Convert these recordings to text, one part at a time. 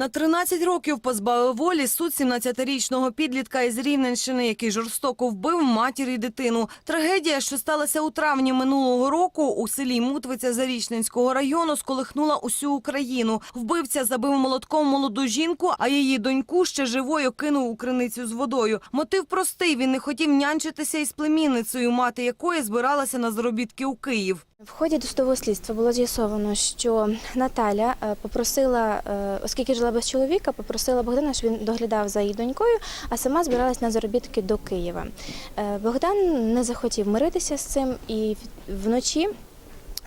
На 13 років позбавив волі суд 17-річного підлітка із Рівненщини, який жорстоко вбив матір і дитину. Трагедія, що сталася у травні минулого року у селі Мутвиця Зарічненського району, сколихнула усю Україну. Вбивця забив молотком молоду жінку, а її доньку ще живою кинув у криницю з водою. Мотив простий. Він не хотів нянчитися із племінницею, мати якої збиралася на заробітки у Київ. В ході досудового слідства було з'ясовано, що Наталя е, попросила, е, оскільки жила без чоловіка, попросила Богдана, щоб він доглядав за її донькою, а сама збиралась на заробітки до Києва. Е, Богдан не захотів миритися з цим і вночі.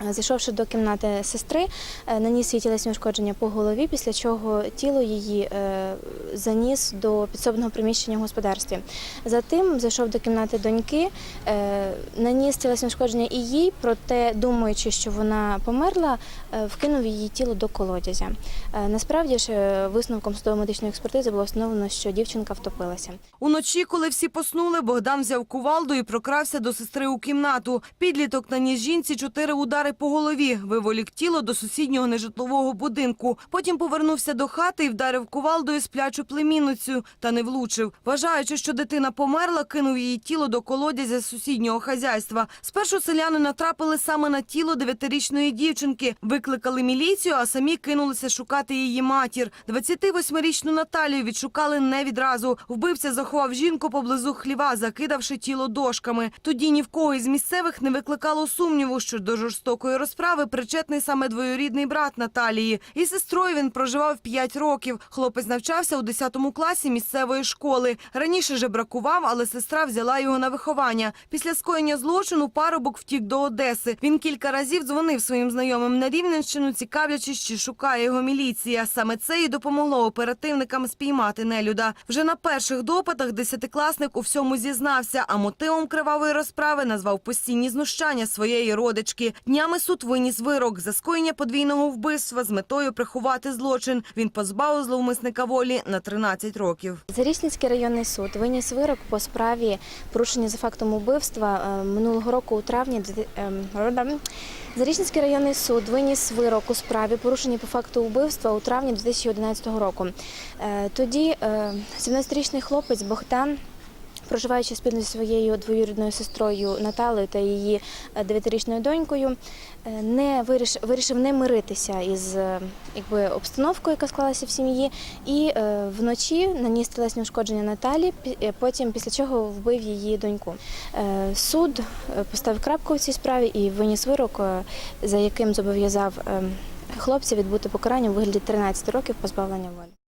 Е, Зайшовши до кімнати сестри, е, наніс їй тілесні ушкодження по голові, після чого тіло її е, заніс до підсобного приміщення в господарстві. Затим зайшов до кімнати доньки, наніс тілесні ушкодження і їй, проте, думаючи, що вона померла, вкинув її тіло до колодязя. Насправді ж висновком судово-медичної експертизи було встановлено, що дівчинка втопилася. Уночі, коли всі поснули, Богдан взяв кувалду і прокрався до сестри у кімнату. Підліток наніс жінці чотири удари по голові, виволік тіло до сусіднього нежитлового будинку. Потім повернувся до хати і вдарив кувалдою сплячу племінницю, та не влучив. Вважаючи, що дитина померла, кинув її тіло до колодязя з сусіднього хазяйства. Спершу селяни натрапили саме на тіло дев'ятирічної дівчинки, викликали міліцію, а самі кинулися шукати її матір. 28-річну Наталію відшукали не відразу. Вбивця заховав жінку поблизу хліва, закидавши тіло дошками. Тоді ні в кого із місцевих не викликало сумніву, що до жорстокої розправи причетний саме двоюрідний брат Наталії. І сестрою він проживав 5 років. Хлопець навчався у 10 класі місцевої школи. Раніше же бракував, але сестра взяла його на виховання. Після скоєння злочину парубок втік до Одеси. Він кілька разів дзвонив своїм знайомим на Рівненщину, цікавлячись, чи шукає його міліція. Саме це і допомогло оперативникам спіймати нелюда. Вже на перших допитах десятикласник у всьому зізнався, а мотивом кривавої розправи назвав постійні знущання своєї родички. Днями суд виніс вирок за скоєння подвійного вбивства з метою приховати злочин. Він позбавив зловмисника волі на 13 років. Зарічницький районний суд виніс вирок по справі порушення за фактом убивства е, минулого року у травні. ем, Зарічницький районний суд виніс вирок у справі порушення по факту вбивства у травні 2011 року. Е, Тоді е, 17-річний хлопець Богдан. Проживаючи спільно зі своєю двоюрідною сестрою Наталею та її е, дев'ятирічною донькою, е, не виріш, вирішив не миритися із е, якби, обстановкою, яка склалася в сім'ї, і вночі наніс тілесні ушкодження Наталі, потім після чого вбив її доньку. Суд поставив крапку в цій справі і виніс вирок, за яким зобов'язав е, хлопця відбути покарання у вигляді 13 років позбавлення волі.